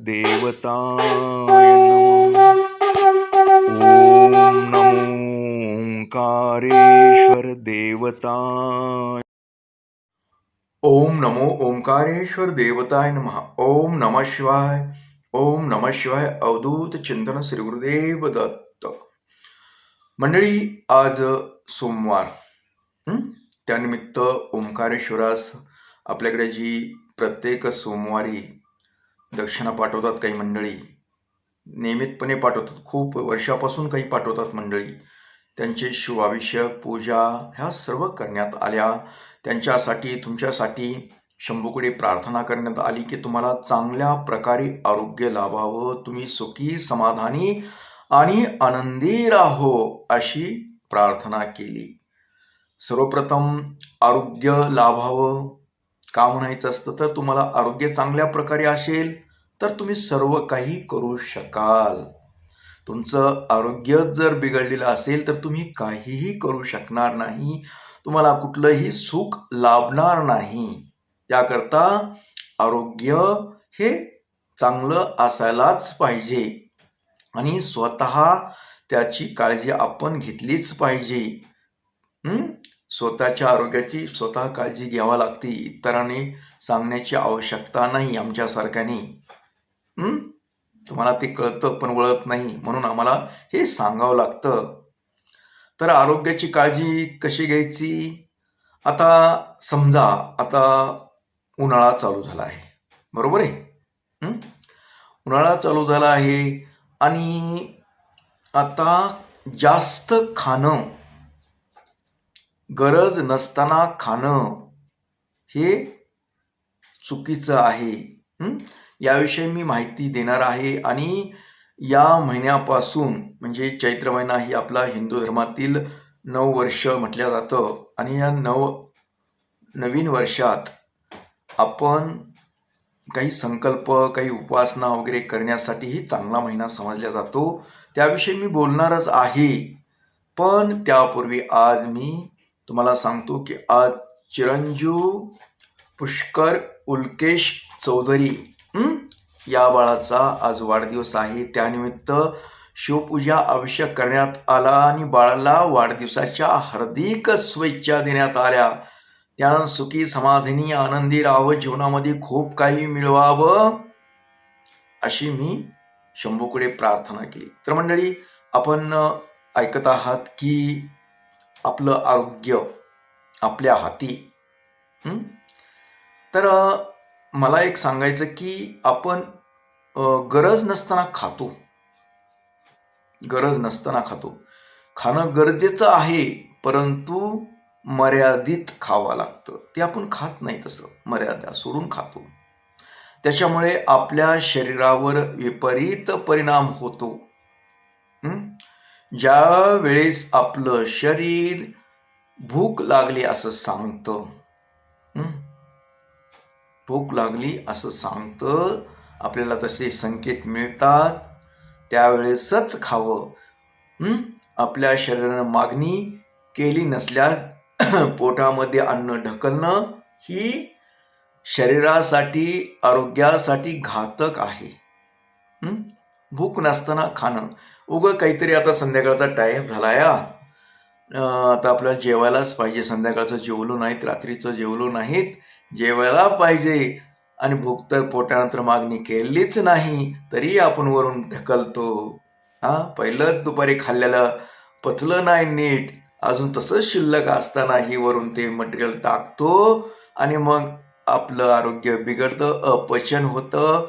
देवताय नमः। ॐ नमो ओंकारेश्वर देवताय ओम नमो ओंकारेश्वर देवताय नमः। ओम नमः शिवाय। ओम नमः शिवाय अवधूत चिंतन श्री गुरुदेव दत्त। मंडळी आज सोमवार त्यानिमित्त ओंकारेश्वरास आपल्याकडे जी प्रत्येक सोमवारी दक्षिणा पाठवतात काही मंडळी. नियमितपणे पाठवतात. खूप वर्षापासून काही पाठवतात मंडळी. त्यांचे शिवाभिषेक पूजा ह्या सर्व करण्यात आल्या. त्यांच्यासाठी तुमच्यासाठी शंभूकडे प्रार्थना करण्यात आली की तुम्हाला चांगल्या प्रकारे आरोग्य लाभावं. तुम्ही सुखी समाधानी आणि आनंदी राहो अशी प्रार्थना केली. सर्वप्रथम आरोग्य लाभावं. का म्हणायचं असतं? तर तुम्हाला आरोग्य चांगल्या प्रकारे असेल तर तुम्ही सर्व काही करू शकाल. तुमचं आरोग्य जर बिघडलेलं असेल तर तुम्ही काहीही करू शकणार नाही. तुम्हाला कुठलंही सुख लाभणार नाही. त्याकरता आरोग्य हे चांगलं असायलाच पाहिजे. आणि स्वतः त्याची काळजी आपण घेतलीच पाहिजे. स्वतःच्या आरोग्याची स्वतः काळजी घ्यावा लागते. इतरांनी सांगण्याची आवश्यकता नाही आमच्यासारख्याने तुम्हाला ते कळतं पण वळत नाही. म्हणून आम्हाला हे सांगावं लागतं. तर आरोग्याची काळजी कशी घ्यायची? आता समजा आता उन्हाळा चालू झाला आहे. बरोबर आहे? उन्हाळा चालू झाला आहे आणि आता जास्त खाणं गरज नसताना खाणं हे चुकीचं आहे. याविषयी मी माहिती देणार आहे आणि या महिन्यापासून म्हणजे चैत्र महिना ही आपला हिंदू धर्मातील नऊ वर्ष म्हटलं जातं आणि या नव नवीन वर्षात आपण काही संकल्प काही उपासना वगैरे करण्यासाठीही चांगला महिना समजला जातो. त्याविषयी मी बोलणारच आहे. पण त्यापूर्वी आज मी तुम्हाला सांगतो की आज चिरंजीव पुष्कर उल्केश चौधरी या बाळाचा आज वाढदिवस आहे. त्यानिमित्त शिवपूजा अभिषेक करण्यात आला आणि बाळाला वाढदिवसाच्या हार्दिक शुभेच्छा देण्यात आल्या. त्यानं सुखी समाधानी आनंदी राहावं जीवनामध्ये खूप काही मिळवावं अशी मी शंभूकडे प्रार्थना केली. तर मंडळी आपण ऐकत आहात की आपलं आरोग्य आपल्या हाती. तर मला एक सांगायचं की आपण गरज नसताना खातो. गरज नसताना खातो. खाणं गरजेचं आहे परंतु मर्यादित खावं लागतं. ते आपण खात नाही तसं. मर्यादा सोडून खातो. त्याच्यामुळे आपल्या शरीरावर विपरीत परिणाम होतो. ज्या वेळेस आपलं शरीर भूक लागली असं सांगतं भूक लागली असं सांगतं आपल्याला तसे संकेत मिळतात त्यावेळेसच खावं. आपल्या शरीरानं मागणी केली नसल्यास पोटामध्ये अन्न ढकलणं ही शरीरासाठी आरोग्यासाठी घातक आहे. भूक नसताना खाणं. उगं काहीतरी आता संध्याकाळचा टाईम झाला या आता आपल्याला जेवायलाच पाहिजे. संध्याकाळचं जेवलो नाहीत रात्रीचं जेवलो नाहीत. जेवायला पाहिजे. आणि भूक तर पोटानंतर मागणी केलीच नाही तरी आपण वरून ढकलतो. हा पहिलं दुपारी खाल्लेलं पचलं नाही नीट. अजून तसंच शिल्लक असतानाही वरून ते मटेरियल टाकतो. आणि मग आपलं आरोग्य बिघडतं अपचन होतं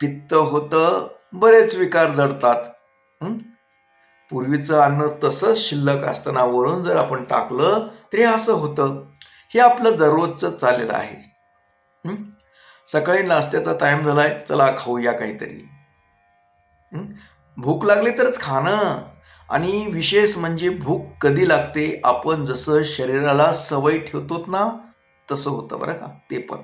पित्त होतं. बरेच विकार जडतात पूर्वीचं अन्न तसंच शिल्लक असताना वरून जर आपण टाकलं तरी असं होतं. हे आपलं दररोजचं चाललेलं आहे. सकाळी नाश्त्याचा टाइम झालाय चला खाऊया काहीतरी. भूक लागली तरच खाणं. आणि विशेष म्हणजे भूक कधी लागते आपण जसं शरीराला सवय ठेवतो ना तसं होतं बरं का? ते पण.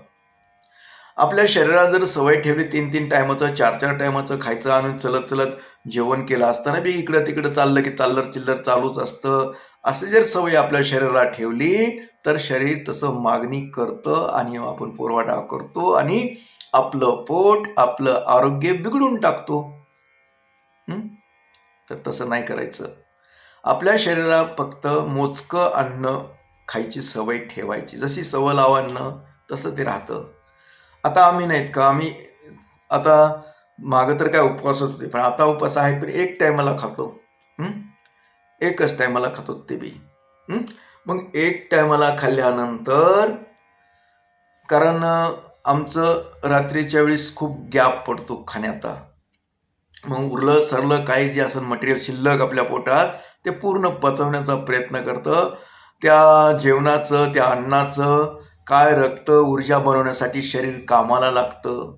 आपल्या शरीराला जर सवय ठेवली तीन तीन टायमाचं चार चार टायमाचं खायचं आणि चलत चलत जेवण केलं असताना बी इकडं तिकडं चाललं की चाललर चिल्लर चालूच असतं. असं जर सवय आपल्या शरीराला ठेवली तर शरीर तसं मागणी करतं आणि आपण पुरवठा करतो आणि आपलं पोट आपलं आरोग्य बिघडून टाकतो. तर तसं नाही करायचं. आपल्या शरीराला फक्त मोजकं अन्न खायची सवय ठेवायची. जशी सवय लावांना तसं ते राहतं. आता आम्ही नाहीत का? आम्ही आता मागं तर काय उपवास होते पण आता उपवास आहे पण एक टायमाला खातो. एकच टायमाला खातो ते बी. मग एक टायमाला खाल्ल्यानंतर कारण आमचं रात्रीच्या वेळेस खूप गॅप पडतो खाण्याचा. मग उरलं सरलं काही जे असं मटेरियल शिल्लक आपल्या पोटात ते पूर्ण पचवण्याचा प्रयत्न करतं. त्या जेवणाचं त्या अन्नाचं काय रक्त ऊर्जा बनवण्यासाठी शरीर कामाला लागतं?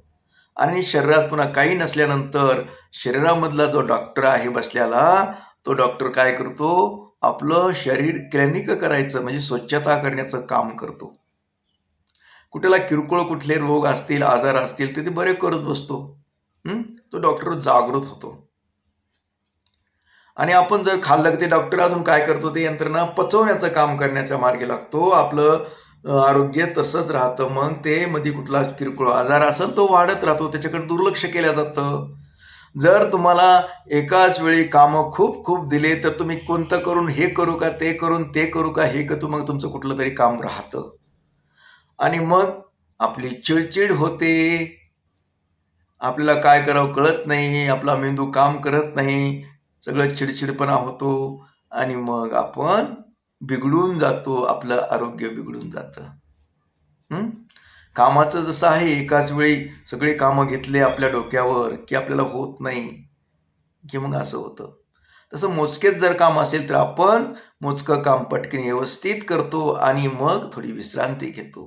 आणि शरीरात पुन्हा काही नसल्यानंतर शरीरामधला जो डॉक्टर आहे बसल्याला तो डॉक्टर काय करतो? आपलं शरीर क्लिनिक करायचं म्हणजे स्वच्छता करण्याचं काम करतो. कुठेला किरकोळ कुठले रोग असतील आजार असतील ते ते बरे करत बसतो. तो डॉक्टर जागृत होतो. आणि आपण जर खाल्लं ते डॉक्टर अजून काय करतो? ते यंत्रणा पचवण्याचं काम करण्याच्या मार्गी लागतो. आपलं आरोग्य तसंच राहतं. मग ते मध्ये कुठला किरकोळ आजार असेल तो वाढत राहतो. त्याच्याकडे दुर्लक्ष केलं जातं. जर तुम्हाला एकाच वेळी कामं खूप खूप दिले तर तुम्ही कोणतं करून हे करू का ते करून ते करू का हे करतो मग तुमचं कुठलं तरी काम राहतं. आणि मग आपली चिडचिड होते. आपल्याला काय करावं कळत नाही. आपला मेंदू काम करत नाही. सगळं चिडचिडपणा होतो. आणि मग आपण बिघडून जातो आपलं आरोग्य बिघडून जातं. कामाचं जसं आहे एकाच वेळी सगळे कामं घेतले आपल्या डोक्यावर की आपल्याला होत नाही की मग असं होतं. तसं मोजकेच जर काम असेल तर आपण मोजकं काम पटकन व्यवस्थित करतो आणि मग थोडी विश्रांती घेतो.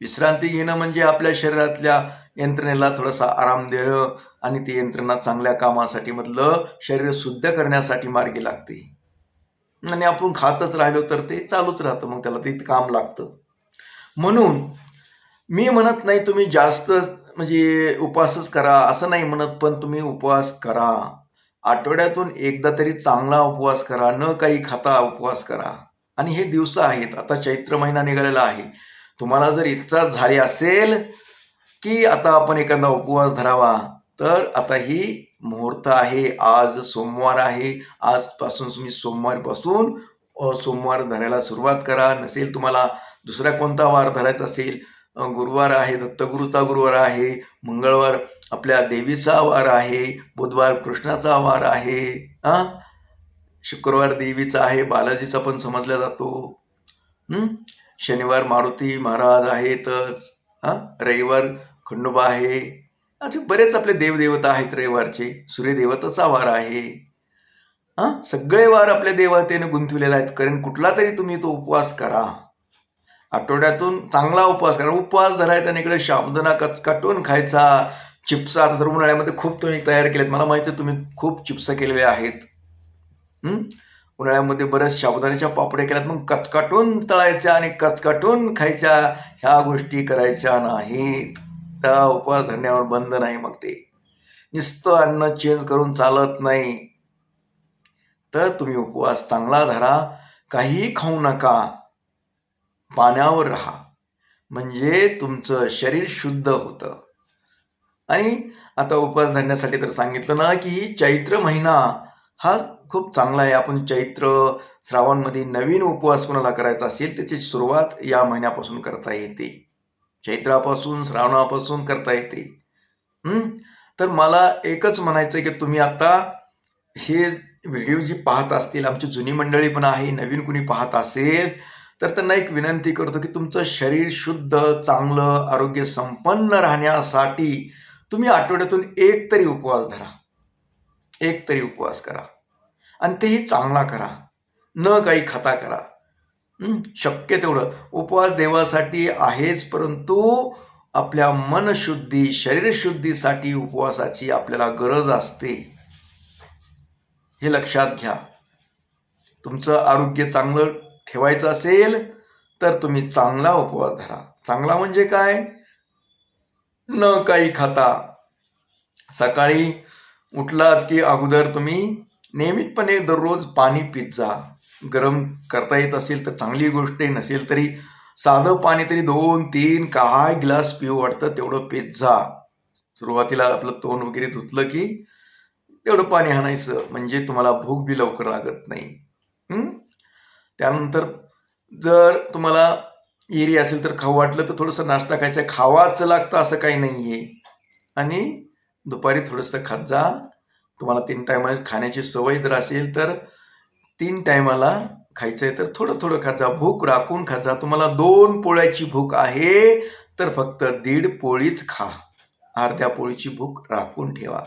विश्रांती घेणं म्हणजे आपल्या शरीरातल्या यंत्रणेला थोडासा आराम देणं आणि ती यंत्रणा चांगल्या कामासाठी मधलं शरीर शुद्ध करण्यासाठी मार्गी लागते. आणि आपण खातच राहिलो तर ते चालूच राहतं मग त्याला ते काम लागतं. म्हणून मी म्हणत नाही तुम्ही जास्त म्हणजे उपवासच करा असं नाही म्हणत पण तुम्ही उपवास करा. आठवड्यातून एकदा तरी चांगला उपवास करा न काही खाता उपवास करा. आणि हे दिवस आहेत आता चैत्र महिना निघालेला आहे. तुम्हाला जर इच्छा झाली असेल की आता आपण एखादा उपवास धरावा तर आता ही मुहूर्त आहे. आज सोमवार आहे. आजपासून तुम्ही सोमवारपासून सोमवार धरायला सुरुवात करा. नसेल तुम्हाला दुसरा कोणता वार धरायचा असेल गुरुवार आहे दत्तगुरूचा गुरुवार आहे मंगळवार आपल्या देवीचा वार आहे बुधवार कृष्णाचा वार आहे हा शुक्रवार देवीचा आहे बालाजीचा पण समजला जातो. शनिवार मारुती महाराज आहेतच हा रविवार खंडोबा आहे असे बरेच आपले देवदेवता आहेत रविवारचे सूर्यदेवताचा वार आहे. हा? सगळे वार आपल्या देवतेने गुंतविलेले आहेत. कारण कुठला तरी तुम्ही तो उपवास करा. आठवड्यातून चांगला उपवास करा. उपवास धरायचा आणि इकडे कच कचकाटून खायचा. चिप्स आता तर उन्हाळ्यामध्ये खूप तुम्ही तयार केलेत. मला माहिती आहे तुम्ही खूप चिप्स केलेले आहेत. उन्हाळ्यामध्ये बऱ्याच शाबुदाण्याच्या पापड्या केल्यात. मग कचकाटून तळायच्या आणि कचकाटून खायच्या. ह्या गोष्टी करायच्या नाहीत. त्या उपवास धरण्यावर बंद नाही मग ते. नुसतं अन्न चेंज करून चालत नाही. तर तुम्ही उपवास चांगला धरा काहीही खाऊ नका. पाण्यावर राहा. म्हणजे तुमचं शरीर शुद्ध होतं. आणि आता उपवास धरण्यासाठी तर सांगितलं ना की चैत्र महिना हा खूप चांगला आहे. आपण चैत्र श्रावणमध्ये नवीन उपवास कोणाला करायचा असेल त्याची सुरुवात या महिन्यापासून करता येते. चैत्रापासून श्रावणापासून करता येते. तर मला एकच म्हणायचं आहे की तुम्ही आता हे व्हिडिओ जी पाहत असतील आमची जुनी मंडळी पण आहे नवीन कुणी पाहत असेल तर त्यांना एक विनंती करतो की तुमचं शरीर शुद्ध चांगलं आरोग्य संपन्न राहण्यासाठी तुम्ही आठवड्यातून एक तरी उपवास धरा. एक तरी उपवास करा. आणि तेही चांगला करा. न काही खाता करा. शक्य तेवढं. उपवास देवासाठी आहेच परंतु आपल्या मनशुद्धी शरीरशुद्धीसाठी उपवासाची आपल्याला गरज असते. हे लक्षात घ्या. तुमचं आरोग्य चांगलं ठेवायचं असेल तर तुम्ही चांगला उपवास धरा. चांगला म्हणजे काय? न काही खाता. सकाळी उठलात की अगोदर तुम्ही नियमितपणे दररोज पाणी पित जा गरम करता येत असेल तर चांगली गोष्ट आहे. नसेल तरी साधं पाणी तरी दोन तीन काय ग्लास पिऊ वाटतं तेवढं पित जा सुरुवातीला आपलं तोंड वगैरे धुतलं की तेवढं पाणी हाणायचं म्हणजे तुम्हाला भूक बी लवकर लागत नाही. त्यानंतर जर तुम्हाला एरी असेल तर खाऊ वाटलं तर थोडंसं नाश्ता खायचा खावाच लागतं असं काही नाही आहे आणि दुपारी थोडंसं खात जा. तुम्हाला तीन टायमा खाण्याची सवय जर असेल तर तीन टायमाला खायचं आहे तर थोडं थोडं खात जा. भूक राखून खात जा. तुम्हाला दोन पोळ्याची भूक आहे तर फक्त दीड पोळीच खा. अर्ध्या पोळीची भूक राखून ठेवा.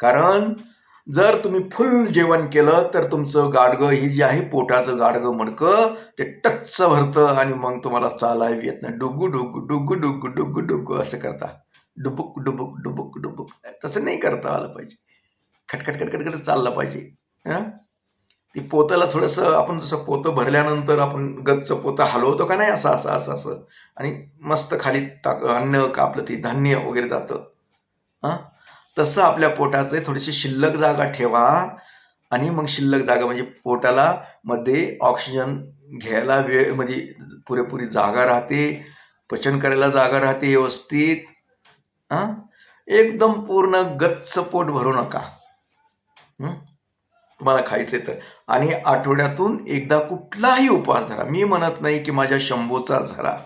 कारण जर तुम्ही फुल जेवण केलं तर तुमचं गाडगं हे जे आहे पोटाचं गाडगं मडकं ते टच्च भरतं आणि मग तुम्हाला चालायला येत नाही. डुगू डुगू डुगू डुगू डुगू डुगू असं करता. डुबुक डुबुक डुबुक डुबुक. तसं नाही करता आलं पाहिजे. खटखट खटखट खटखट चाललं पाहिजे. हां? ती पोताला थोडंसं आपण जसं पोतं भरल्यानंतर आपण गच्च पोतं हलवतो का नाही असं असं असं असं. आणि मस्त खाली टाक अन्न का आपलं ते धान्य वगैरे जातं. हां? तसं आपल्या पोटाचे थोडीशी शिल्लक जागा ठेवा आणि मग शिल्लक जागा म्हणजे पोटाला मध्ये ऑक्सिजन घ्यायला वेळ म्हणजे पुरेपुरी जागा राहते पचन करायला जागा राहते व्यवस्थित. हां? एकदम पूर्ण गच्च पोट भरू नका. तुम्हाला खायचे तर. आणि आठवड्यातून एकदा कुठलाही उपवास धरा. मी म्हणत नाही की माझ्या शंभूचा धरा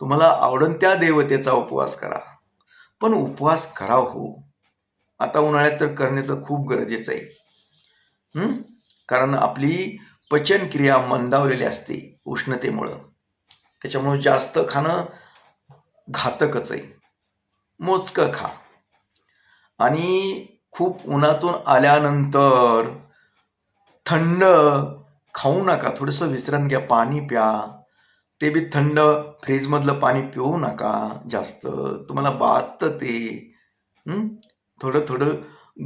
तुम्हाला आवडन त्या देवतेचा उपवास करा. पण उपवास करा हो. आता उन्हाळ्यात तर करण्याचं खूप गरजेचं आहे. कारण आपली पचनक्रिया मंदावलेली असते उष्णतेमुळं. त्याच्यामुळं जास्त खाणं घातकच आहे. मोजकं खा. आणि खूप उन्हातून आल्यानंतर थंड खाऊ नका थोडंसं विसरण घ्या पाणी प्या. ते बी थंड फ्रीजमधलं पाणी पिऊ नका जास्त. तुम्हाला बाधतं ते. थोडं थोडं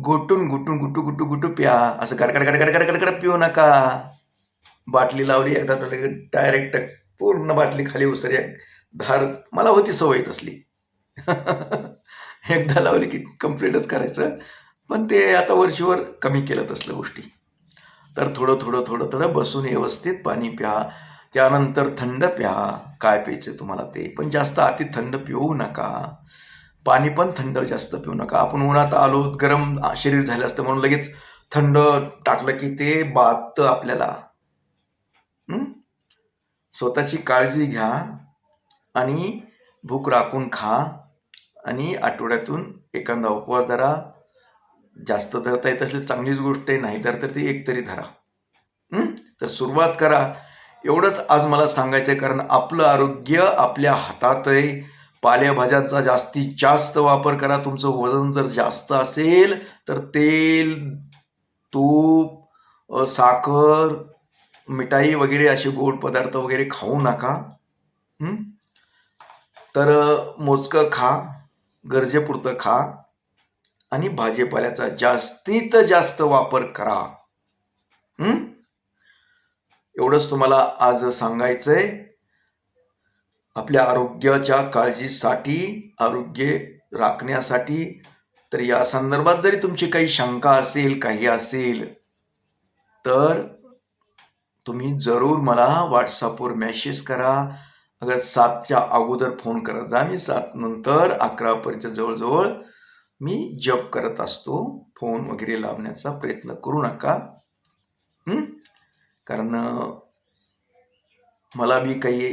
गोटून गुटून गुटू गुटू गुटू प्या. असं गडगड गडगड गडगड गडगड पिऊ नका. बाटली लावली एकदा डायरेक्ट पूर्ण बाटली खाली उसरी धार. मला होती सवय तसली. एकदा लावली की कम्प्लीटच करायचं. पण ते आता वर्षभर कमी केलं तसल्या गोष्टी. तर थोडं थोडं थोडं थोडं बसून व्यवस्थित पाणी प्या. त्यानंतर थंड प्या. काय प्यायचं तुम्हाला ते. पण जास्त अति थंड पिऊ नका. पाणी पण थंड जास्त पिऊ नका. आपण उन्हात आलो गरम शरीर झालं असतं म्हणून लगेच थंड टाकलं की ते बाधतं आपल्याला. स्वतःची काळजी घ्या आणि भूक राखून खा आणि आठवड्यातून एखादा उपवास धरा. जास्त धरता येत असली चांगलीच गोष्ट आहे नाही तर ती एक तरी धरा तर सुरुवात करा. एवढंच आज मला सांगायचं आहे कारण आपलं आरोग्य आपल्या हातात आहे. पालेभाज्यांचा जास्तीत जास्त वापर करा. तुमचं वजन जर जास्त असेल तर तेल तूप साखर मिठाई वगैरे असे गोड पदार्थ वगैरे खाऊ नका. तर मोजकं खा. गरजेपुरतं खा. आणि भाजीपाल्याचा जास्तीत जास्त वापर करा. एवढंच तुम्हाला आज सांगायचंय. आपल्या आरोग्याच्या काळजीसाठी आरोग्य राखण्यासाठी तर या संदर्भात जरी तुमची काही शंका असेल काही असेल तर तुम्ही जरूर मला व्हॉट्सअपवर मेसेज करा. अगर सातच्या अगोदर फोन करत जा मी सात नंतर अकरापर्यंत जवळजवळ मी जप करत असतो फोन वगैरे लावण्याचा प्रयत्न करू नका. कारण मला बी काही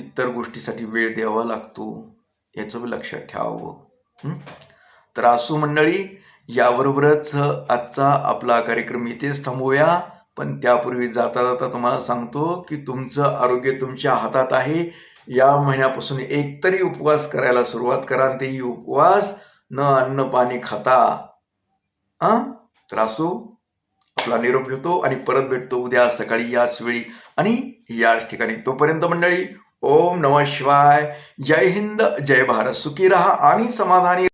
इतर गोष्टीसाठी वेळ द्यावा लागतो याचं बी लक्षात ठेवावं. तर असू मंडळी याबरोबरच आजचा आपला कार्यक्रम इथेच थांबूया. पण त्यापूर्वी जाता जाता तुम्हाला सांगतो की तुमचं आरोग्य तुमच्या हातात आहे. या महिन्यापासून एकतरी उपवास करायला सुरुवात करा तेही उपवास न अन्न पाणी खाता. हा तर असो आपला निरोप घेतो आणि परत भेटतो उद्या सकाळी याच वेळी. आणि याच ठिकाणी तोपर्यंत मंडळी ओम नमः शिवाय. जय हिंद जय भारत. सुखी रहा आणि समाधानी